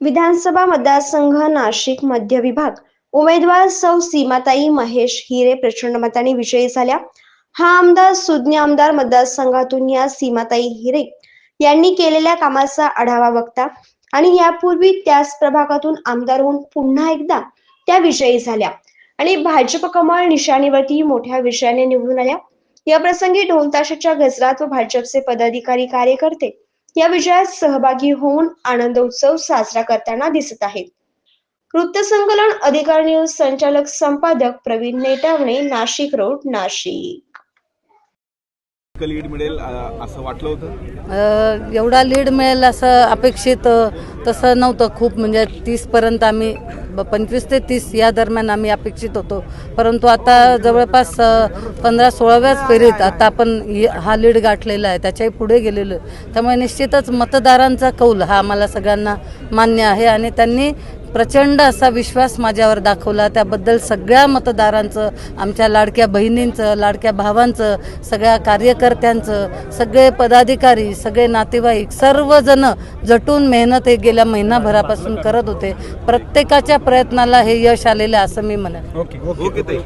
विधानसभा मतदारसंघ नाशिक मध्य विभाग. उमेदवार सौ सीमाताई महेश हिरे प्रचंड मताने विजयी झाल्या. हा आमदार सुज्ञ आमदार मतदारसंघातून या सीमाताई हिरे यांनी केलेल्या कामाचा आढावा बघता आणि यापूर्वी त्याच प्रभागातून आमदार होऊन पुन्हा एकदा त्या विजयी झाल्या. आणि भाजप कमळ निशाणीवरती मोठ्या विषयाने निवडून आल्या. या प्रसंगी ढोलताशाच्या गजरात व भाजपचे पदाधिकारी कार्यकर्ते या विजयात सहभागी होऊन आनंद उत्सव साजरा करताना दिसत आहेत. वृत्तसंकलन अधिकार न्यूज संचालक संपादक प्रवीण नेटावणे नाशिक रोड नाशिक. लीड मिळेल असं वाटलं होतं? अ, एवढा लीड मिळेल असं अपेक्षित तसं नव्हतं. खूप म्हणजे तीसपर्यंत आम्ही पंचवीस ते तीस या दरम्यान आम्ही अपेक्षित होतो. परंतु आता जवळपास पंधरा सोळाव्याच फेरीत आता आपण हा लीड गाठलेला आहे. त्याच्याही पुढे गेलेलो त्यामुळे निश्चितच मतदारांचा कौल हा आम्हाला सगळ्यांना मान्य आहे आणि त्यांनी प्रचंड असा विश्वास माझ्यावर दाखवला. त्याबद्दल सगळ्या मतदारांचं आमच्या लाडक्या बहिणींचं लाडक्या भावांचं सगळ्या कार्यकर्त्यांचं सगळे पदाधिकारी सगळे नातेवाईक सर्वजण जटून मेहनत हे गेल्या महिनाभरापासून करत होते. प्रत्येकाच्या प्रयत्नाला हे यश आलेलं असं मी म्हणेन. ओके. ओके ताई.